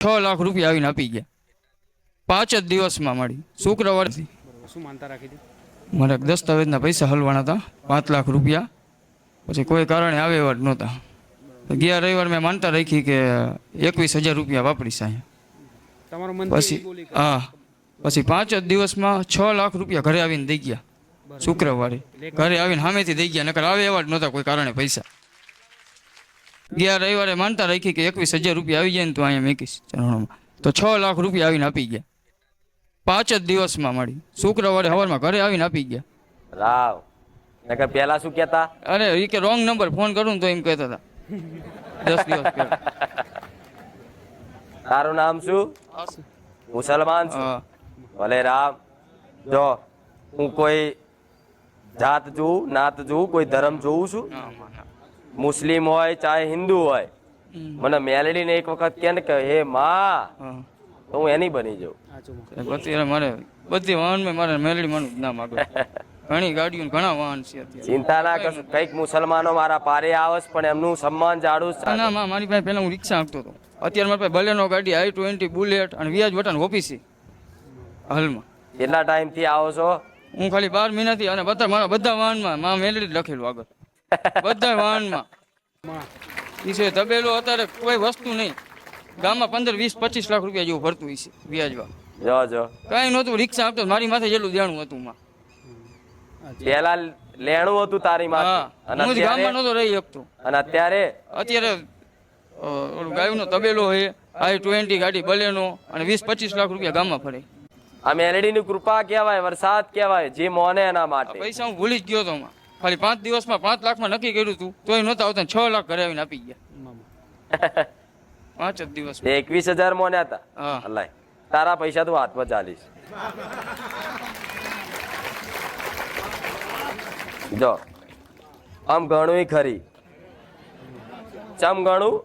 છ લાખ રૂપિયા આવીને આપી ગયા. પાંચ જ દિવસમાં મળી. શુક્રવારથી. શું માનતા રાખી હતી મારે દસ્તાવેજના પૈસા હલવાના હતા. પાંચ લાખ રૂપિયા. પછી કોઈ કારણે આવે એવા જ નહોતા ગયા રવિવાર મેં માનતા રાખી કે એકવીસ હજાર રૂપિયા વાપરીશ અહીંયા પછી હા. પછી પાંચ જ દિવસમાં છ લાખ રૂપિયા ઘરે આવીને દઈ ગયા. શુક્રવારે. ઘરે આવીને સામેથી દઈ ગયા નકર આવે એવા જ નહોતા કોઈ કારણે પૈસા. ગયા રવિવારે માનતા રાખી કે એકવીસ હજાર રૂપિયા આવી જાય ને તો અહીંયા મેકીશ ચરણોમાં. તો છ લાખ રૂપિયા આવીને આપી ગયા. પાંચ જ દિવસમાં મળી. શુક્રવારે સવારમાં ઘરે આવીને આપી ગયા. રાવ. નકર પેલા શું કહેતા? અરે એ કે રોંગ નંબર ફોન કરું તો એમ કહેતા હતા. દસ દિવસ તારું નામ શું? મુસલમાન છું. ભલે રામ. જો હું કોઈ જાત જોઉં નાત જોઉં કોઈ ધર્મ જોઉં છું? મુસ્લિમ હોય ચાહે હિન્દુ હોય મને મેલડીને એક વખત કે ને કે હે માં હા. તો હું એની બની જાઉં. અત્યારે મારે બધી વાહનમાં મારે મેલડી માનું નામ આગળ ઘણી ગાડીઓ ઘણા વાહન છે ચિંતા ના કરશો કંઈક મુસલમાનો મારા પારે આવસ પણ એમનું સન્માન જાડું છે ના, ના મારી પાસે પહેલા હું રિક્ષા આપતો હતો. અત્યારે મારી પાસે બલેનો ગાડી આઈ ટ્વેન્ટી બુલેટ અને વ્યાજ વટન ઓફિસી હાલમાં. કેટલા ટાઈમથી આવો છો? હું ખાલી બાર મહિનાથી અને બધા મારા બધા વાહનમાં મા મેલડી લખેલું આગળ. બધા વાહનમાં. છે તબેલો અત્યારે કોઈ વસ્તુ નહીં. ગામમાં પંદર વીસ પચીસ લાખ રૂપિયા જેવું ભરતું હશે વ્યાજમાં. જો જો. કાંઈ નહોતું રિક્ષા આપતો મારી માથે જેટલું દેણું હતું માં. પેલા લેણું હતું તારી માથે. અને હું ગામમાં નહોતો રહી શકતો. અને અત્યારે અત્યારે ઓલું ગાયનો તબેલો છે આઈ ટ્વેન્ટી ગાડી બલેનો અને વીસ પચીસ લાખ રૂપિયા ગામમાં ફરે આ મેલડી ની કૃપા કહેવાય વરસાદ કહેવાય જે મોને એના માટે. પૈસા હું ભૂલી જ ગયો હતો માં. ખાલી પાંચ દિવસમાં પાંચ લાખમાં નક્કી કર્યું હતું તોય નહોતા આવતા છ લાખ ઘરે આવીને આપી ગયા. પાંચ જ દિવસ. એકવીસ હજાર મોને હતા. અલ્લાહ તારા પૈસા તું હાથમાં ચાલીશ. જો આમ ઘણું ખરી. ચમ ઘણું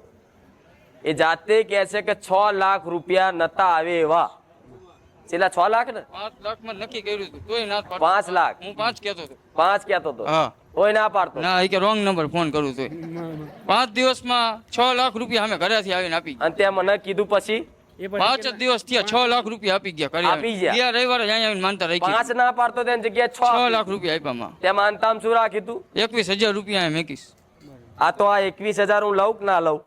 એ જાતે કહે છે કે છ લાખ રૂપિયા નતા આવે એવા. છેલ્લા છ લાખ ને? પાંચ લાખમાં નક્કી કર્યું હતું તોય ના જ પાડતો. પાંચ લાખ? હું પાંચ કહેતો હતો. પાંચ કેતો તો હા. કોઈ ના પાડતો? ના એ કે રોંગ નંબર ફોન કરું તોય. પાંચ દિવસમાં છ લાખ રૂપિયા અમે ઘરેથી આવીને આપી ગયા. અને ત્યાં મને કીધું પછી? એ પછી પાંચ જ દિવસ થયા છ લાખ રૂપિયા આપી ગયા ઘરે. આપી ગયા? ગયા રવિવારે જ અહીંયા આવીને માનતા રાખી. પાંચ ના પાડતો તેની જગ્યાએ છ છ આપી. લાખ રૂપિયા આપ્યા માં. ત્યાં માનતામ શું રાખ્યું તું? એકવીસ હજાર રૂપિયા અહીંયા મેકીશ આ તો આ એકવીસ હજાર હું લઉં કે ના લઉં?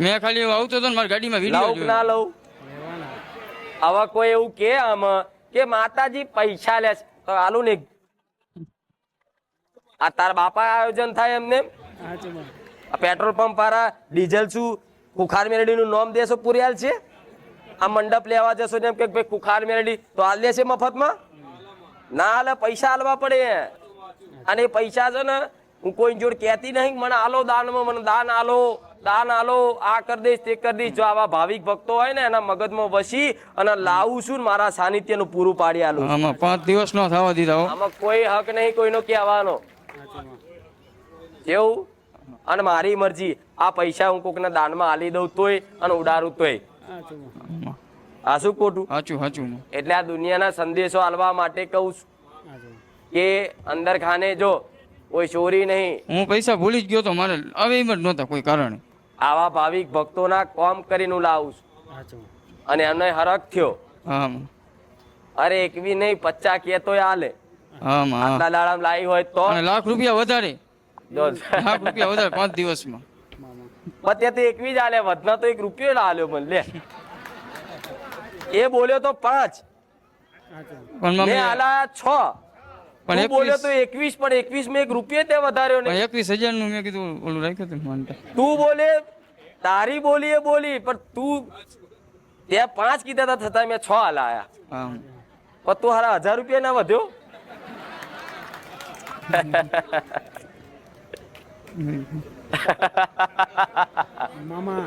મેં ખાલી આવતો હતો ને મારી ગાડીમાં વીડિયો જોયો. ના લઉં? આવા કોઈ એવું કે આમ કે માતાજી પૈસા લે તો આલુ ને. આ તારા બાપા આયોજન થાય એમને? આ પેટ્રોલ પંપ વાળા ડીઝલ શું કુખાર મેરડી નું નામ દેશો પૂર્યાલ છે? આ મંડપ લેવા જશો ને એમ કે ભાઈ કુખાર મેરડી તો હાલ દેશે મફતમાં? ના હાલે પૈસા હાલવા પડે. અને પૈસા છે ને હું કોઈ જોડે કહેતી નહીં મને આલો દાનમાં મને દાન આલો દાન આલો આ કરી દઈશ તે કરી દઈશ. જો આવા ભાવિક ભક્તો હોય ને એના મગજમાં વસી અને લાવું છું ને મારા સાનિધ્યનું પૂરું પાડી આલું આમાં પાંચ દિવસ નો થવા દીધા આમાં કોઈ હક નહીં કોઈનો કહેવાનો. કેવું અને મારી મરજી આ પૈસા હું કોકને દાનમાં આલી દઉં તોય અને ઉડાડું તોય. આ શું ખોટું? હાચું હાચું એટલે આ દુનિયાના સંદેશો આલવા માટે કહું છું કે અંદર ખાને જો કોઈ ચોરી નહીં. હું પૈસા ભૂલી જ ગયો તો મારે આવે એમ જ નહોતા કોઈ કારણે. આવા ભાવિક ભક્તોના કોમ કરીને હું લાવું છું. અને એમને હરખ થયો. અરે એકવી નહીં પચ્ચા કે તો હાલે. આટલા હા લાવી હોય તો. લાખ રૂપિયા વધારે. લાખ રૂપિયા વધારે પાંચ દિવસમાં. પણ ત્યાં તો એકવી જ હાલે વધના તો એક રૂપિયો ના હાલ્યો મને લે. એ બોલ્યો તો પાંચ. સાચું. પણ મેં મમ્મી હાલા છ. પણ તું બોલ્યો એકવીસ તો એકવીસ પણ એકવીસમાં એક રૂપિયા તે વધાર્યો ને એકવીસ હજારનું મેં કીધું ઓલું રાખ્યું હતું માનતા તું બોલે તારી બોલી એ બોલી પણ તું ત્યાં પાંચ કીધા હતા થતા મેં છ હાલા આયા પણ તું હારા હજાર રૂપિયા ના વધ્યો. મામા.